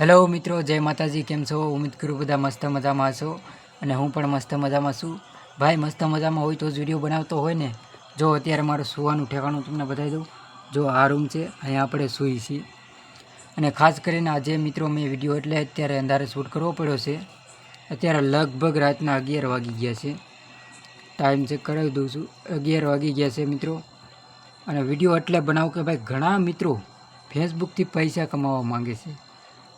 Hello મિત્રો, જય માતાજી, કેમ છો? ઉમેદ કરું બધા મસ્ત મજામાં છો અને હું પણ મસ્ત મજામાં છું. ભાઈ, મસ્ત મજામાં હોય તો જ વીડિયો બનાવતો હોય ને? જો, અત્યારે મારું સુવાનું ઠેકાણું તમને બતાવી દઉં. જો, આ રૂમ છે, અહીંયા આપણે સૂઈ છીએ. અને ખાસ કરીને આજે મિત્રો મેં વીડિયો એટલે અત્યારે અંધારે શૂટ કરવો પડ્યો છે. અત્યારે લગભગ રાતના અગિયાર વાગી ગયા છે. ટાઈમ ચેક કરાવી દઉં છું. અગિયાર વાગી ગયા છે મિત્રો. અને વીડિયો એટલે બનાવું કે ભાઈ ઘણા મિત્રો ફેસબુકથી પૈસા કમાવા માંગે છે.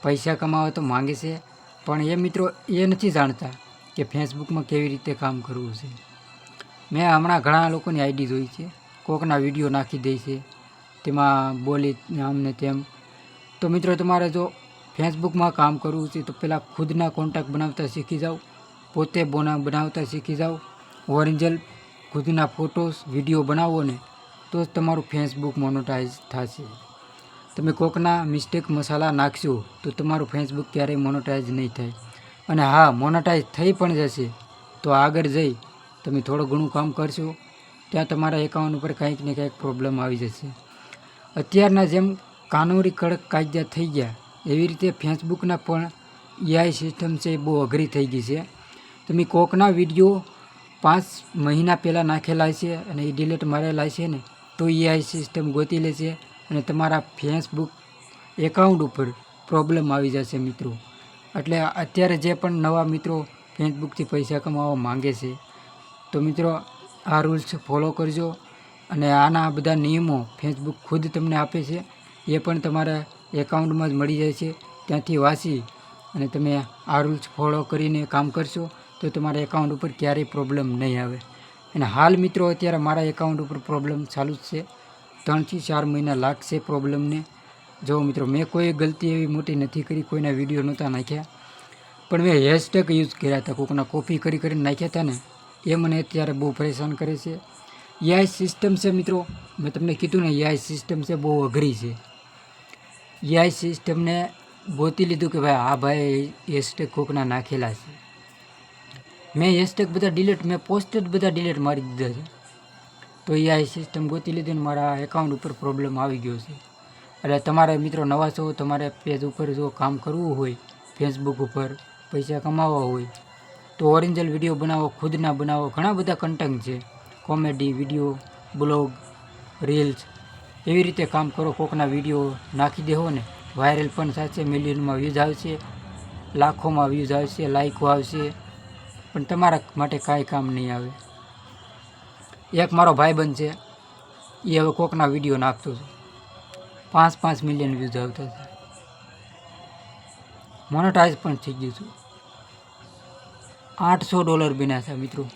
પૈસા કમાવા તો માંગે છે, પણ એ મિત્રો એ નથી જાણતા કે ફેસબુકમાં કેવી રીતે કામ કરવું છે. મેં હમણાં ઘણા લોકોની આઈડી જોઈ છે, કોકના વીડિયો નાખી દે છે, તેમાં બોલી આમને તેમ. તો મિત્રો, તમારે જો ફેસબુકમાં કામ કરવું છે, તો પહેલાં ખુદના કોન્ટેક્ટ બનાવતા શીખી જાઓ, પોતે બોના બનાવતા શીખી જાઓ ઓરિજિનલ ખુદના ફોટોસ, વીડિયો બનાવો ને, તો જ તમારું ફેસબુક મોનોટાઈઝ થશે. તમે કોકના મિસ્ટેક મસાલા નાખશો, તો તમારું ફેસબુક ક્યારેય મોનોટાઈઝ નહીં થાય. અને હા મોનોટાઈઝ થઈ પણ જશે, તો આગળ જઈ તમે થોડું ઘણું કામ કરશો, ત્યાં તમારા એકાઉન્ટ ઉપર કંઈક ને કંઈક પ્રોબ્લેમ આવી જશે. અત્યારના જેમ કાનૂની કડક કાયદા થઈ ગયા, એવી રીતે ફેસબુકના પણ એઆઈ સિસ્ટમ છે એ બહુ અઘરી થઈ ગઈ છે. તમે કોકના વીડિયો પાંચ મહિના પહેલાં નાખેલા છે અને એ ડિલીટ મારેલા છે ને, તો એઆઈ સિસ્ટમ ગોતી લે છે અને તમારા ફેસબુક એકાઉન્ટ ઉપર પ્રોબ્લેમ આવી જશે મિત્રો. એટલે અત્યારે જે પણ નવા મિત્રો ફેસબુકથી પૈસા કમાવા માંગે છે, તો મિત્રો આ રૂલ્સ ફોલો કરજો અને આના બધા નિયમો ફેસબુક ખુદ તમને આપે છે. એ પણ તમારા એકાઉન્ટમાં જ મળી જાય છે. ત્યાંથી વાંચી અને તમે આ રૂલ્સ ફોલો કરીને કામ કરશો, તો તમારા એકાઉન્ટ ઉપર ક્યારેય પ્રોબ્લેમ નહીં આવે. અને હાલ મિત્રો અત્યારે મારા એકાઉન્ટ ઉપર પ્રોબ્લેમ ચાલુ જ છે. ત્રણથી ચાર મહિના લાગશે પ્રોબ્લેમને. જો મિત્રો, મેં કોઈ ગલતી એવી મોટી નથી કરી, કોઈના વીડિયો નહોતા નાખ્યા. પણ મેં હેશટેગ યુઝ કર્યા હતા, કોકના કોપી કરી કરીને નાખ્યા હતા ને, એ મને અત્યારે બહુ પરેશાન કરે છે. યાય સિસ્ટમ છે મિત્રો, મેં તમને કીધું ને એઆઈ સિસ્ટમ છે બહુ અઘરી છે. યાય સિસ્ટમને ગોતી લીધું કે ભાઈ, આ ભાઈ હેશટેગ કોકના નાખેલા છે. મેં હેશટેગ બધા ડિલીટ મેં પોસ્ટ જ બધા ડિલીટ મારી દીધા છે. તો એઆઈ સિસ્ટમ ગોતી લીધી ને મારા એકાઉન્ટ ઉપર પ્રોબ્લેમ આવી ગયો છે. એટલે તમારે મિત્રો નવા છો, તમારે પેજ ઉપર જો કામ કરવું હોય ફેસબુક ઉપર પૈસા કમાવવા હોય, તો ઓરિજિનલ વીડિયો બનાવો, ખુદના બનાવો, ઘણા બધા કન્ટેન્ટ છે. કોમેડી વીડિયો બ્લોગ રીલ્સ એવી રીતે કામ કરો, કોકના વીડિયો નાખી દેવો ને વાયરલ પણ થશે મિલિયનમાં વ્યૂઝ આવશે, લાખોમાં વ્યૂઝ આવશે લાઇકો આવશે, પણ તમારા માટે કાંઈ કામ નહીં આવે. એક મારો ભાઈબંધ છે, એ હવે કોકના વીડિયો નાખતો છે. પાંચ પાંચ મિલિયન વ્યૂઝ આવતા છે. મોનેટાઇઝ પણ થઈ ગયું છું. આઠસો ડોલર બન્યા છે મિત્રો.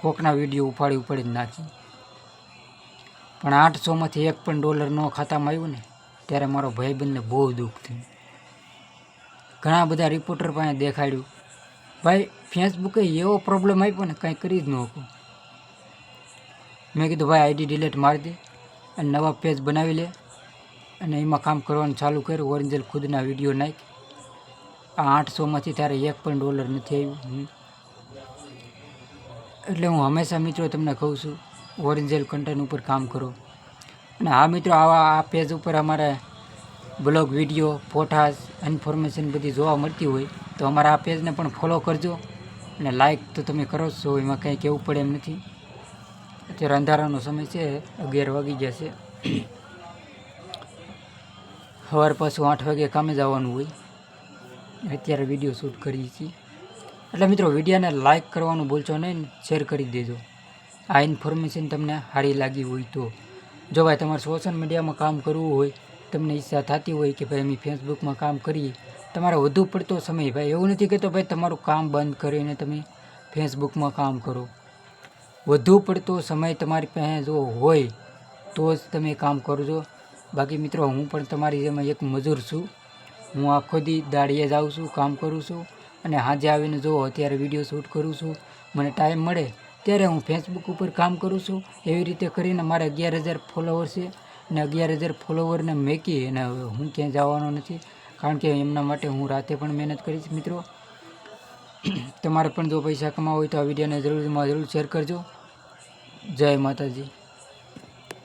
કોકના વીડિયો ઉપાડી ઉપાડી જ નાખી. પણ આઠસોમાંથી એક પણ ડોલર ન ખાતામાં આવ્યું ને, ત્યારે મારો ભાઈબંધને બહુ દુઃખ થયું. ઘણા બધા રિપોર્ટર પાસે દેખાડ્યું. ભાઈ ફેસબુકે એવો પ્રોબ્લેમ આપ્યો ને, કાંઈ કરી જ ન મેં કીધું, ભાઈ આઈડી ડિલેટ મારી દે અને નવા પેજ બનાવી લે અને એમાં કામ કરવાનું ચાલુ કર્યું ઓરિજિનલ ખુદના વીડિયો નાખ. આ આઠસોમાંથી ત્યારે એક પણ ડોલર નથી આવ્યું એટલે હું હંમેશા મિત્રો તમને કહું છું ઓરિજિનલ કન્ટેન્ટ ઉપર કામ કરો. અને હા મિત્રો, આવા આ પેજ ઉપર અમારે બ્લોગ વીડિયો ફોટાસ ઇન્ફોર્મેશન બધી જોવા મળતી હોય. તો અમારા આ પેજને પણ ફોલો કરજો અને લાઇક તો તમે કરો છો, એમાં કંઈ કહેવું પડે એમ નથી. અત્યારે અંધારાનો સમય છે, અગિયાર વાગી ગયા છે. સવાર પાછું આઠ વાગે કામે જવાનું હોય. અત્યારે વીડિયો શૂટ કરીએ છીએ. એટલે મિત્રો, વિડીયોને લાઈક કરવાનું ભૂલશો નહીં શેર કરી દેજો. આ ઇન્ફોર્મેશન તમને સારી લાગી હોય તો. જો ભાઈ તમારે સોશિયલ મીડિયામાં કામ કરવું હોય, તમને ઈચ્છા થતી હોય કે ભાઈ અમે ફેસબુકમાં કામ કરીએ તમારે વધુ પડતો સમય ભાઈ, એવું નથી કહેતો ભાઈ તમારું કામ બંધ કરીને તમે ફેસબુકમાં કામ કરો. વધુ પડતો સમય તમારી પાસે જો હોય, તો જ તમે કામ કરજો. બાકી મિત્રો, હું પણ તમારી જેમ એક મજૂર છું. હું આખો દી દાડીએ જાઉં છું, કામ કરું છું અને સાંજે આવીને જો અત્યારે વીડિયો શૂટ કરું છું, મને ટાઈમ મળે, ત્યારે હું ફેસબુક ઉપર કામ કરું છું. એવી રીતે કરીને મારે અગિયાર હજાર ફોલોવર છે અને અગિયાર હજાર ફોલોવરને મેકી અને હું ક્યાંય જવાનો નથી. કારણ કે એમના માટે હું રાતે પણ મહેનત કરીશ મિત્રો. તમારે પણ જો પૈસા કમાવા હોય તો આ વિડીયોને જરૂરમાં જરૂર શેર કરજો. જય માતાજી.